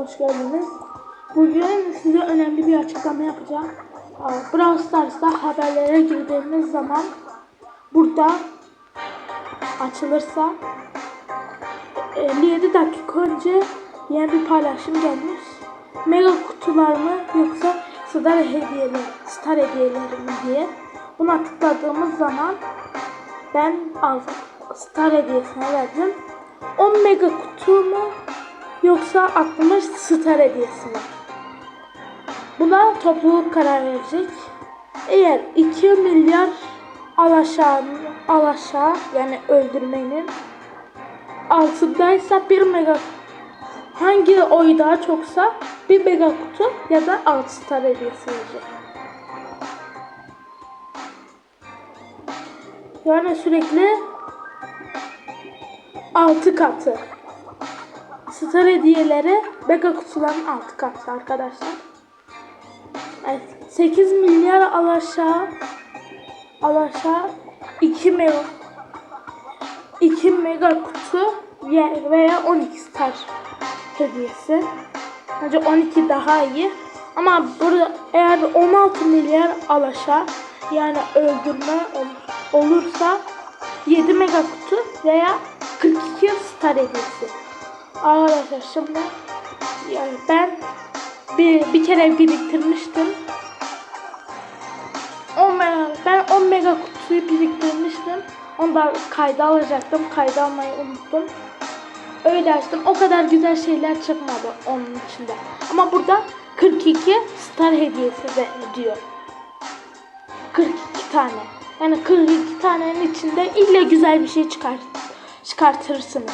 Hoş geldiniz. Bugün size önemli bir açıklama yapacağım. Brawl Stars'ta haberlere girdiğiniz zaman burada açılırsa 57 dakika önce yeni bir paylaşım gelmiş. Mega kutular mı yoksa star hediyeler, star hediyeleri mi diye. Buna tıkladığımız zaman ben aldım. Star hediyesine verdim. 10 mega kutu mu yoksa 60 star hediyesi mi? Buna topluluk karar verecek. Eğer 2 milyar alaşağı, alaşağı yani öldürmenin altındaysa 1 mega hangi oy daha çoksa bir mega kutu ya da 6 star hediyesi verecek. Yani sürekli 6 katı. Star hediyeleri mega kutuların 6 katı arkadaşlar. Evet, 8 milyar alaşağı alaşağı 2 mega 2 mega kutu veya 12 star hediyesi. Bence 12 daha iyi. Ama burada eğer 16 milyar alaşağı yani öldürme ol- olursa 7 mega kutu veya 42 star hediyesi. Arkadaşlar şimdi yani ben bir, bir kere biriktirmiştim. 10 mega, ben 10 mega kutuyu biriktirmiştim. Onu da kayda alacaktım. Kayda almayı unuttum. Öyle açtım. O kadar güzel şeyler çıkmadı onun içinde. Ama burada 42 star hediyesi de diyor. 42 tane. Yani 42 tanenin içinde illa güzel bir şey çıkar çıkartırsınız.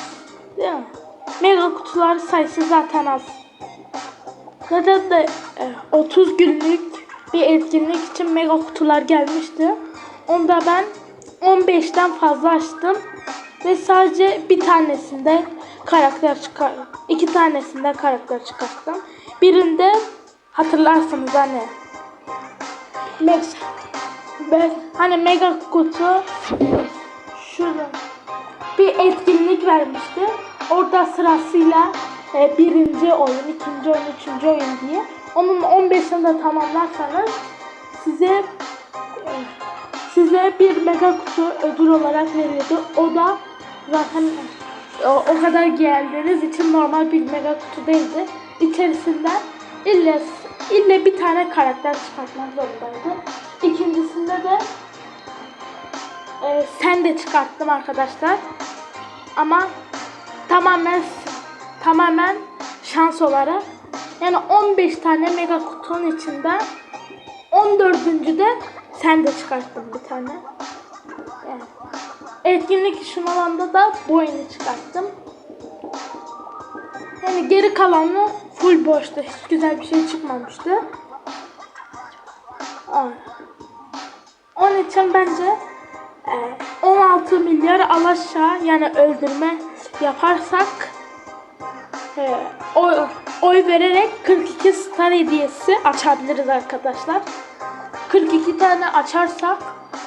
Değil mi? Mega kutular sayısı zaten az. Zaten de e, 30 günlük bir etkinlik için mega kutular gelmişti. Onda ben 15'ten fazla açtım ve sadece bir tanesinde karakter çıkar, iki tanesinde karakter çıkarttım. Birinde hatırlarsınız hani Max ben hani mega kutu şurada bir etkinlik vermişti. Orada sırasıyla e, birinci oyun, ikinci oyun, üçüncü oyun diye. Onun 15'ini de tamamlarsanız size e, size bir mega kutu ödül olarak veriyordu. O da zaten o, o kadar geldiğiniz için normal bir mega kutu değildi. İçerisinden illa, illa bir tane karakter çıkartmak zorundaydı. İkincisinde de e, sen de çıkarttım arkadaşlar. Ama tamamen tamamen şans olarak yani 15 tane mega kutunun içinde 14. de sen de çıkarttın bir tane. Yani etkinlik işin alanda da bu oyunu çıkarttım. Yani geri kalanı full boştu. Hiç güzel bir şey çıkmamıştı. Aa. Onun için bence e, 16 milyar alaşağı yani öldürme yaparsak e, oy, oy vererek 42 star hediyesi açabiliriz arkadaşlar. 42 tane açarsak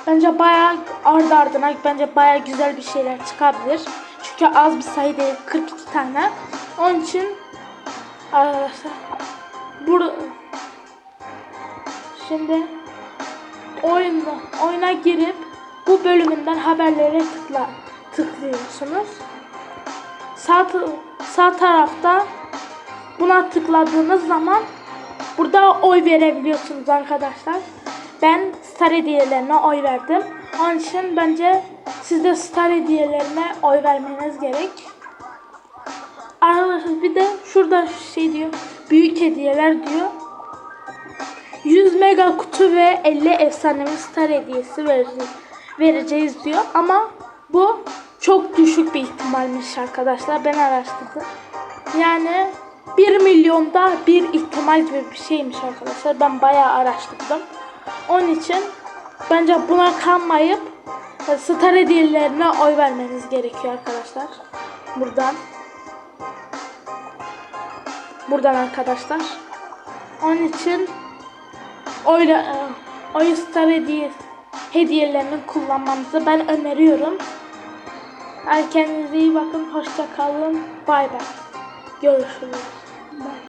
bence bayağı ardı ardına bence bayağı güzel bir şeyler çıkabilir. Çünkü az bir sayı değil 42 tane. Onun için arkadaşlar burada şimdi oyunda oyuna girip bu bölümünden haberlere tıkla tıklıyorsunuz. Sağ sağ tarafta buna tıkladığınız zaman burada oy verebiliyorsunuz arkadaşlar. Ben star hediyelerine oy verdim. Onun için bence siz de star hediyelerine oy vermeniz gerek. Arkadaşlar bir de şurada şey diyor. Büyük hediyeler diyor. 100 mega kutu ve 50 efsanevi star hediyesi vereceğiz, vereceğiz diyor. Ama bu çok düşük bir ihtimalmiş arkadaşlar. Ben araştırdım. Yani 1 milyonda bir ihtimal gibi bir şeymiş arkadaşlar. Ben bayağı araştırdım. Onun için bence buna kalmayıp e, star hediyelerine oy vermeniz gerekiyor arkadaşlar. Buradan. Buradan arkadaşlar. Onun için oyla, e, oy star hediye, hediyelerini kullanmanızı ben öneriyorum. Kendinize iyi bakın. Hoşça kalın. Bay bay. Görüşürüz. Bye.